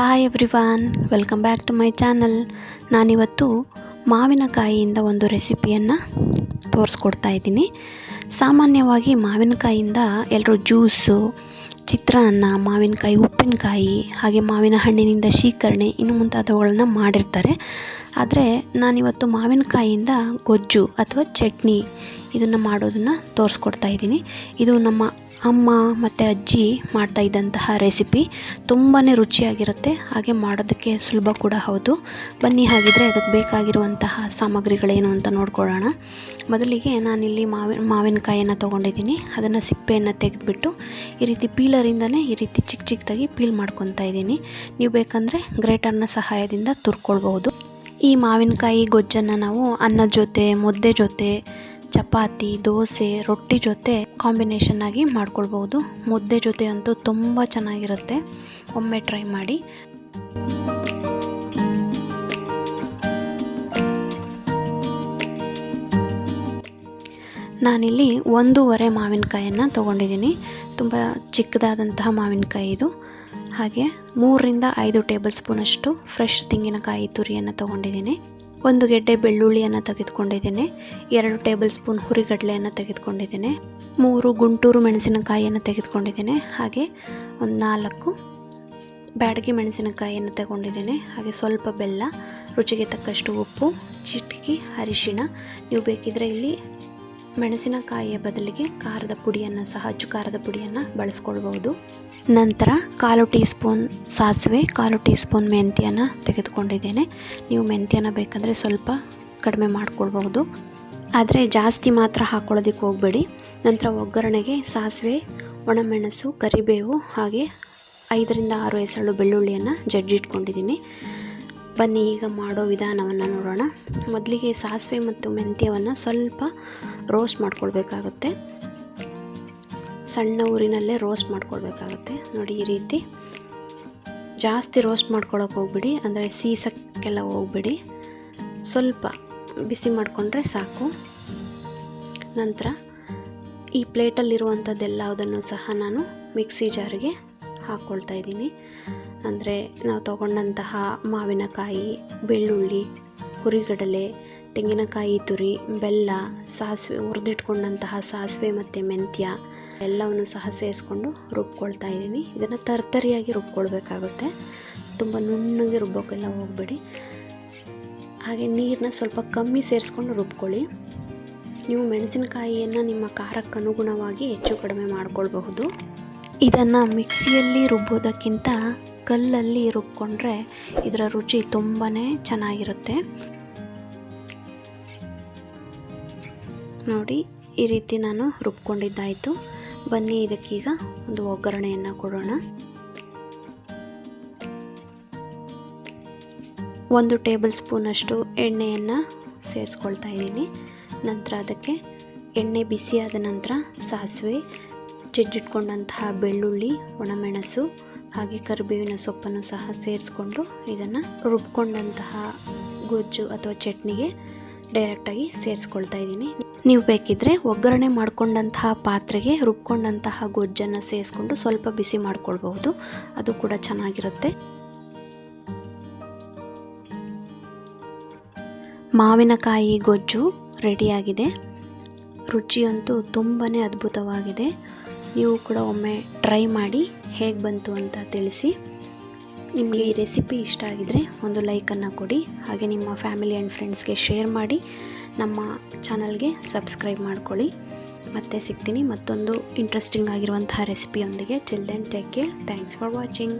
Hi everyone welcome back to my channel ನಾನಿವತ್ತು ಮಾವಿನಕಾಯಿಯಿಂದ ಒಂದು ರೆಸಿಪಿಯನ್ನು ತೋರಿಸ್ಕೊಡ್ತಾ ಇದ್ದೀನಿ. ಸಾಮಾನ್ಯವಾಗಿ ಮಾವಿನಕಾಯಿಯಿಂದ ಎಲ್ಲರೂ ಜ್ಯೂಸು, ಚಿತ್ರಾನ್ನ, ಮಾವಿನಕಾಯಿ, ಉಪ್ಪಿನಕಾಯಿ, ಹಾಗೆ ಮಾವಿನ ಹಣ್ಣಿನಿಂದ ಶೀಕರಣೆ, ಇನ್ನು ಮುಂತಾದವುಗಳನ್ನ ಮಾಡಿರ್ತಾರೆ. ಆದರೆ ನಾನಿವತ್ತು ಮಾವಿನಕಾಯಿಯಿಂದ ಗೊಜ್ಜು ಅಥವಾ ಚಟ್ನಿ ಇದನ್ನು ಮಾಡೋದನ್ನು ತೋರಿಸ್ಕೊಡ್ತಾ ಇದ್ದೀನಿ. ಇದು ನಮ್ಮ ಅಮ್ಮ ಮತ್ತು ಅಜ್ಜಿ ಮಾಡ್ತಾ ಇದ್ದಂತಹ ರೆಸಿಪಿ. ತುಂಬಾ ರುಚಿಯಾಗಿರುತ್ತೆ. ಹಾಗೆ ಮಾಡೋದಕ್ಕೆ ಸುಲಭ ಕೂಡ ಹೌದು. ಬನ್ನಿ ಹಾಗಿದ್ರೆ ಅದಕ್ಕೆ ಬೇಕಾಗಿರುವಂತಹ ಸಾಮಗ್ರಿಗಳೇನು ಅಂತ ನೋಡ್ಕೊಳ್ಳೋಣ. ಮೊದಲಿಗೆ ನಾನಿಲ್ಲಿ ಮಾವಿನ ಮಾವಿನಕಾಯಿಯನ್ನು ತೊಗೊಂಡಿದ್ದೀನಿ. ಅದನ್ನು ಸಿಪ್ಪೆಯನ್ನು ತೆಗೆದುಬಿಟ್ಟು ಈ ರೀತಿ ಪೀಲರಿಂದನೇ ಈ ರೀತಿ ಚಿಕ್ಕ ಚಿಕ್ಕದಾಗಿ ಪೀಲ್ ಮಾಡ್ಕೊತಾ ಇದ್ದೀನಿ. ನೀವು ಬೇಕಂದರೆ ಗ್ರೇಟರ್ನ ಸಹಾಯದಿಂದ ತುರ್ಕೊಳ್ಬಹುದು. ಈ ಮಾವಿನಕಾಯಿ ಗೊಜ್ಜನ್ನು ನಾವು ಅನ್ನದ ಜೊತೆ, ಮುದ್ದೆ ಜೊತೆ ಚಪಾತಿ, ದೋಸೆ, ರೊಟ್ಟಿ ಜೊತೆ ಕಾಂಬಿನೇಷನ್ ಆಗಿ ಮಾಡ್ಕೊಳ್ಬೋದು ಮುದ್ದೆ ಜೊತೆ ಅಂತೂ ತುಂಬ ಚೆನ್ನಾಗಿರುತ್ತೆ. ಒಮ್ಮೆ ಟ್ರೈ ಮಾಡಿ. ನಾನಿಲ್ಲಿ ಒಂದೂವರೆ ಮಾವಿನಕಾಯನ್ನು ತೊಗೊಂಡಿದ್ದೀನಿ. ತುಂಬ ಚಿಕ್ಕದಾದಂತಹ ಮಾವಿನಕಾಯಿ ಇದು. ಹಾಗೆ ಮೂರರಿಂದ ಐದು ಟೇಬಲ್ ಸ್ಪೂನಷ್ಟು ಫ್ರೆಶ್ ತೆಂಗಿನಕಾಯಿ ತುರಿಯನ್ನು ತೊಗೊಂಡಿದ್ದೀನಿ. ಒಂದು ಗೆಡ್ಡೆ ಬೆಳ್ಳುಳ್ಳಿಯನ್ನು ತೆಗೆದುಕೊಂಡಿದ್ದೇನೆ, ಎರಡು ಟೇಬಲ್ ಸ್ಪೂನ್ ಹುರಿಗಡಲೆಯನ್ನು ತೆಗೆದುಕೊಂಡಿದ್ದೇನೆ, ಮೂರು ಗುಂಟೂರು ಮೆಣಸಿನಕಾಯಿಯನ್ನು ತೆಗೆದುಕೊಂಡಿದ್ದೇನೆ, ಹಾಗೆ ಒಂದು ನಾಲ್ಕು ಬ್ಯಾಡಗಿ ಮೆಣಸಿನಕಾಯಿಯನ್ನು ತಗೊಂಡಿದ್ದೇನೆ ಹಾಗೆ ಸ್ವಲ್ಪ ಬೆಲ್ಲ, ರುಚಿಗೆ ತಕ್ಕಷ್ಟು ಉಪ್ಪು, ಚಿಟಕಿ, ಅರಿಶಿಣ, ನೀವು ಬೇಕಿದ್ರೆ ಇಲ್ಲಿ ಮೆಣಸಿನಕಾಯಿಯ ಬದಲಿಗೆ ಖಾರದ ಪುಡಿಯನ್ನು ಸಹ, ಅಚ್ಚು ಖಾರದ ಪುಡಿಯನ್ನು ಬಳಸ್ಕೊಳ್ಬೋದು ನಂತರ ಕಾಲು ಟೀ ಸ್ಪೂನ್ ಸಾಸಿವೆ, ಕಾಲು ಟೀ ಸ್ಪೂನ್ ಮೆಂತ್ಯನ ತೆಗೆದುಕೊಂಡಿದ್ದೇನೆ. ನೀವು ಮೆಂತ್ಯನ ಬೇಕಂದರೆ ಸ್ವಲ್ಪ ಕಡಿಮೆ ಮಾಡ್ಕೊಳ್ಬಹುದು. ಆದರೆ ಜಾಸ್ತಿ ಮಾತ್ರ ಹಾಕ್ಕೊಳ್ಳೋದಕ್ಕೆ ಹೋಗಬೇಡಿ. ನಂತರ ಒಗ್ಗರಣೆಗೆ ಸಾಸಿವೆ, ಒಣಮೆಣಸು, ಕರಿಬೇವು ಹಾಗೆ ಐದರಿಂದ ಆರು ಎಸಳು ಬೆಳ್ಳುಳ್ಳಿಯನ್ನು ಜಜ್ಜಿಟ್ಕೊಂಡಿದ್ದೀನಿ ಬನ್ನಿ, ಈಗ ಮಾಡೋ ವಿಧಾನವನ್ನು ನೋಡೋಣ. ಮೊದಲಿಗೆ ಸಾಸಿವೆ ಮತ್ತು ಮೆಂತ್ಯವನ್ನು ಸ್ವಲ್ಪ ರೋಸ್ಟ್ ಮಾಡ್ಕೊಳ್ಬೇಕಾಗುತ್ತೆ ಸಣ್ಣ ಊರಿನಲ್ಲೇ ರೋಸ್ಟ್ ಮಾಡ್ಕೊಳ್ಬೇಕಾಗುತ್ತೆ ನೋಡಿ ಈ ರೀತಿ. ಜಾಸ್ತಿ ರೋಸ್ಟ್ ಮಾಡ್ಕೊಳಕ್ಕೆ ಹೋಗ್ಬಿಡಿ, ಅಂದರೆ ಸೀಸಕ್ಕೆಲ್ಲ ಹೋಗ್ಬಿಡಿ. ಸ್ವಲ್ಪ ಬಿಸಿ ಮಾಡಿಕೊಂಡ್ರೆ ಸಾಕು. ನಂತರ ಈ ಪ್ಲೇಟಲ್ಲಿರುವಂಥದ್ದೆಲ್ಲದನ್ನು ಸಹ ನಾನು ಮಿಕ್ಸಿ ಜಾರಿಗೆ ಹಾಕ್ಕೊಳ್ತಾ ಇದ್ದೀನಿ. ಅಂದರೆ ನಾವು ತಗೊಂಡಂತಹ ಮಾವಿನಕಾಯಿ, ಬೆಳ್ಳುಳ್ಳಿ ಹುರಿಗಡಲೆ ತೆಂಗಿನಕಾಯಿ, ತುರಿ, ಬೆಲ್ಲ, ಸಾಸಿವೆ ಹುರಿದಿಟ್ಕೊಂಡಂತಹ ಸಾಸಿವೆ ಮತ್ತು ಮೆಂತ್ಯ ಎಲ್ಲವನ್ನು ಸಹ ಸೇರಿಸ್ಕೊಂಡು ರುಬ್ಕೊಳ್ತಾ ಇದ್ದೀನಿ ಇದನ್ನು ತರ್ತರಿಯಾಗಿ ರುಬ್ಕೊಳ್ಬೇಕಾಗುತ್ತೆ. ತುಂಬ ನುಣ್ಣಗೆ ರುಬ್ಬೋಕ್ಕೆಲ್ಲ ಹೋಗಬೇಡಿ. ಹಾಗೆ ನೀರನ್ನ ಸ್ವಲ್ಪ ಕಮ್ಮಿ ಸೇರಿಸ್ಕೊಂಡು ರುಬ್ಕೊಳ್ಳಿ. ನೀವು ಮೆಣಸಿನಕಾಯಿಯನ್ನು ನಿಮ್ಮ ಖಾರಕ್ಕೆ ಅನುಗುಣವಾಗಿ ಹೆಚ್ಚು ಕಡಿಮೆ ಮಾಡಿಕೊಳ್ಬಹುದು. ಇದನ್ನು ಮಿಕ್ಸಿಯಲ್ಲಿ ರುಬ್ಬೋದಕ್ಕಿಂತ ಕಲ್ಲಲ್ಲಿ ರುಬ್ಕೊಂಡ್ರೆ ಇದರ ರುಚಿ ತುಂಬಾ ಚೆನ್ನಾಗಿರುತ್ತೆ. ನೋಡಿ, ಈ ರೀತಿ ನಾನು ರುಬ್ಕೊಂಡಿದ್ದಾಯಿತು. ಬನ್ನಿ, ಇದಕ್ಕೀಗ ಒಂದು ಒಗ್ಗರಣೆಯನ್ನು ಕೊಡೋಣ. ಒಂದು ಟೇಬಲ್ ಸ್ಪೂನಷ್ಟು ಎಣ್ಣೆಯನ್ನು ಸೇರಿಸ್ಕೊಳ್ತಾ ಇದ್ದೀನಿ. ನಂತರ ಅದಕ್ಕೆ ಎಣ್ಣೆ ಬಿಸಿಯಾದ ನಂತರ ಸಾಸಿವೆ, ಜಜ್ಜಿಟ್ಕೊಂಡಂತಹ ಬೆಳ್ಳುಳ್ಳಿ, ಒಣಮೆಣಸು, ಹಾಗೆ ಕರಿಬೇವಿನ ಸೊಪ್ಪನ್ನು ಸಹ ಸೇರಿಸ್ಕೊಂಡು ಇದನ್ನು ರುಬ್ಕೊಂಡಂತಹ ಗೊಜ್ಜು ಅಥವಾ ಚಟ್ನಿಗೆ ಡೈರೆಕ್ಟಾಗಿ ಸೇರಿಸ್ಕೊಳ್ತಾ ಇದ್ದೀನಿ. ನೀವು ಬೇಕಿದ್ರೆ ಒಗ್ಗರಣೆ ಮಾಡಿಕೊಂಡಂತಹ ಪಾತ್ರೆಗೆ ರುಬ್ಕೊಂಡಂತಹ ಗೊಜ್ಜನ್ನು ಸೇರಿಸ್ಕೊಂಡು ಸ್ವಲ್ಪ ಬಿಸಿ ಮಾಡ್ಕೊಳ್ಬಹುದು. ಅದು ಕೂಡ ಚೆನ್ನಾಗಿರುತ್ತೆ. ಮಾವಿನಕಾಯಿ ಗೊಜ್ಜು ರೆಡಿಯಾಗಿದೆ. ರುಚಿಯಂತೂ ತುಂಬಾ ಅದ್ಭುತವಾಗಿದೆ. ನೀವು ಕೂಡ ಒಮ್ಮೆ ಟ್ರೈ ಮಾಡಿ ಹೇಗೆ ಬಂತು ಅಂತ ತಿಳಿಸಿ. ನಿಮಗೆ ಈ ರೆಸಿಪಿ ಇಷ್ಟ ಆಗಿದರೆ ಒಂದು ಲೈಕನ್ನು ಕೊಡಿ, ಹಾಗೆ ನಿಮ್ಮ ಫ್ಯಾಮಿಲಿ ಆ್ಯಂಡ್ ಫ್ರೆಂಡ್ಸ್ಗೆ ಶೇರ್ ಮಾಡಿ, ನಮ್ಮ ಚಾನಲ್ಗೆ ಸಬ್ಸ್ಕ್ರೈಬ್ ಮಾಡ್ಕೊಳ್ಳಿ. ಮತ್ತೆ ಸಿಗ್ತೀನಿ ಮತ್ತೊಂದು ಇಂಟ್ರೆಸ್ಟಿಂಗ್ ಆಗಿರುವಂತಹ ರೆಸಿಪಿಯೊಂದಿಗೆ till then take care thanks for watching